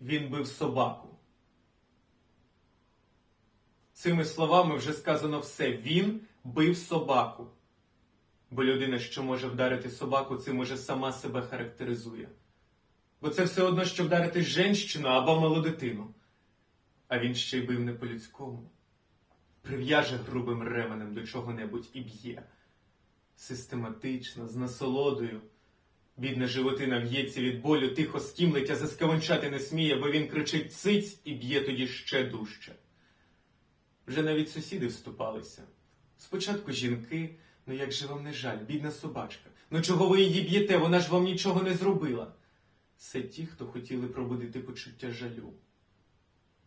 він бив собаку. Цими словами вже сказано все. Він бив собаку. Бо людина, що може вдарити собаку, цим уже сама себе характеризує. Бо це все одно, що вдарити женщину або малу дитину. А він ще й бив не по-людському. Прив'яже грубим ременем до чого-небудь і б'є. Систематично, з насолодою. Бідна животина в'ється від болю, тихо скімлить, а заскавончати не сміє, бо він кричить циць і б'є тоді ще дужче. Вже навіть сусіди вступалися. Спочатку жінки, ну як же вам не жаль, бідна собачка. Ну чого ви її б'єте? Вона ж вам нічого не зробила. Це ті, хто хотіли пробудити почуття жалю.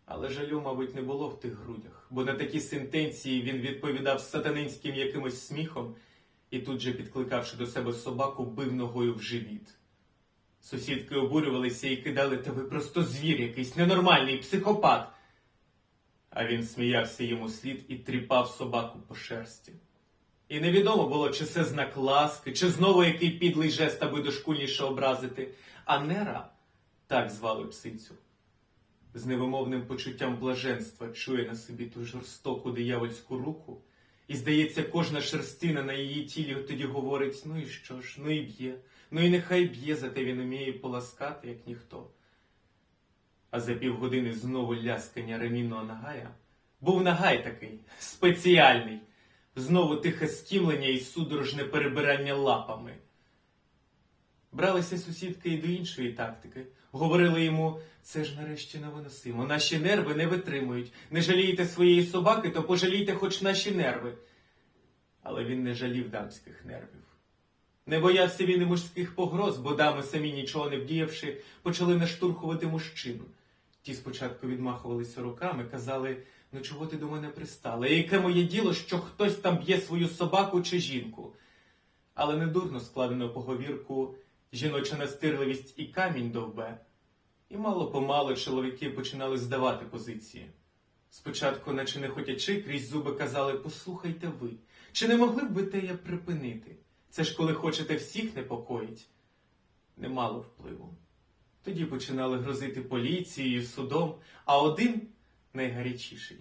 Але жалю, мабуть, не було в тих грудях, бо на такі сентенції він відповідав сатанинським якимось сміхом і тут же, підкликавши до себе собаку, бив ногою в живіт. Сусідки обурювалися і кидали, та ви просто звір якийсь, ненормальний, психопат. А він сміявся йому слід і тріпав собаку по шерсті. І невідомо було, чи це знак ласки, чи знову який підлий жест, аби дошкульніше образити. А Нера, так звали псицю, з невимовним почуттям блаженства чує на собі ту жорстоку диявольську руку, і, здається, кожна шерстина на її тілі тоді говорить: ну і що ж, ну і б'є, ну і нехай б'є, зате він уміє поласкати, як ніхто. А за півгодини знову ляскання ремінного нагая. Був нагай такий, спеціальний, знову тихе скімлення і судорожне перебирання лапами. Бралися сусідки і до іншої тактики. Говорили йому, це ж нарешті невиносимо. Наші нерви не витримують. Не жалієте своєї собаки, то пожалійте хоч наші нерви. Але він не жалів дамських нервів. Не боявся він і мужських погроз, бо дами, самі нічого не вдіявши, почали наштурхувати мужчину. Ті спочатку відмахувалися руками, казали, ну чого ти до мене пристала? Яке моє діло, що хтось там б'є свою собаку чи жінку? Але недурно складено поговірку жіноча настирливість і камінь довбе. І мало-помалу чоловіки починали здавати позиції. Спочатку, наче не хотячи, крізь зуби казали, послухайте ви, чи не могли б ви тея припинити? Це ж коли хочете всіх непокоїть. Немало впливу. Тоді починали грозити поліцією, судом, а один найгарячіший.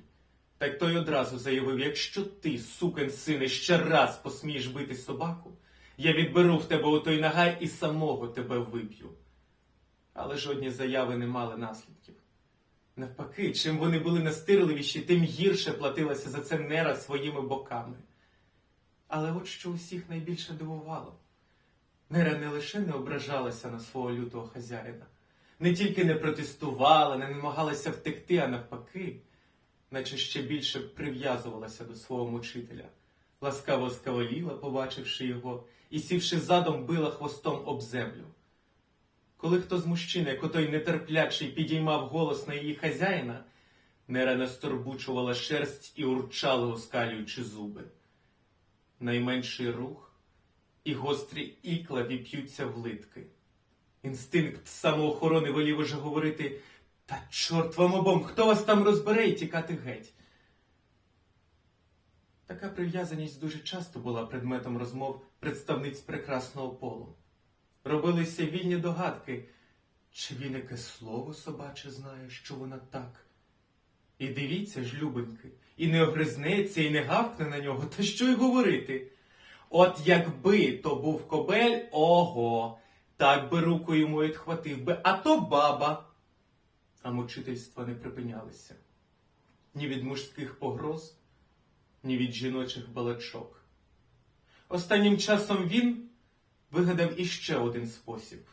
Так той одразу заявив: якщо ти, сукин сине, ще раз посмієш бити собаку, я відберу в тебе отой нагай і самого тебе виб'ю. Але жодні заяви не мали наслідків. Навпаки, чим вони були настирливіші, тим гірше платилася за це нера своїми боками. Але от що усіх найбільше дивувало. Нера не лише не ображалася на свого лютого хазяїна, не тільки не протестувала, не намагалася втекти, а навпаки, наче ще більше прив'язувалася до свого мучителя, ласкаво скаволіла, побачивши його, і сівши задом, била хвостом об землю. Коли хто з мужчин, як отой нетерплячий, підіймав голос на її хазяїна, Нера насторбучувала шерсть і урчала, оскалюючи зуби. Найменший рух і гострі ікла віп'ються в литки. Інстинкт самоохорони волів уже говорити та чорт вам обом, хто вас там розбере і тікати геть. Така прив'язаність дуже часто була предметом розмов представниць прекрасного полу. Робилися вільні догадки, чи він яке слово собаче знає, що вона так. І дивіться ж, любеньки, і не огризнеться, і не гавкне на нього, та що й говорити. От якби то був кобель, ого, так би руку йому відхватив би, а то баба. А мучительства не припинялися ні від мужських погроз, ні від жіночих балачок. Останнім часом він вигадав іще один спосіб.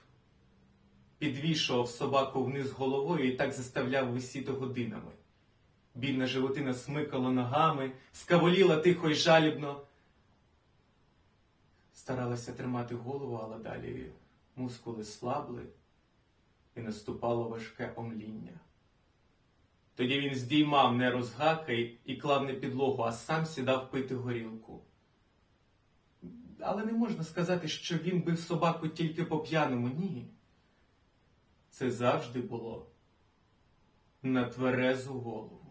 Підвішував собаку вниз головою і так заставляв висіти годинами. Бідна животина смикала ногами, скаволіла тихо й жалібно. Старалася тримати голову, але далі мускули слабли і наступало важке омління. Тоді він здіймав не розгакай і клав не підлогу, а сам сідав пити горілку. Але не можна сказати, що він бив собаку тільки по п'яному, ні. Це завжди було на тверезу голову.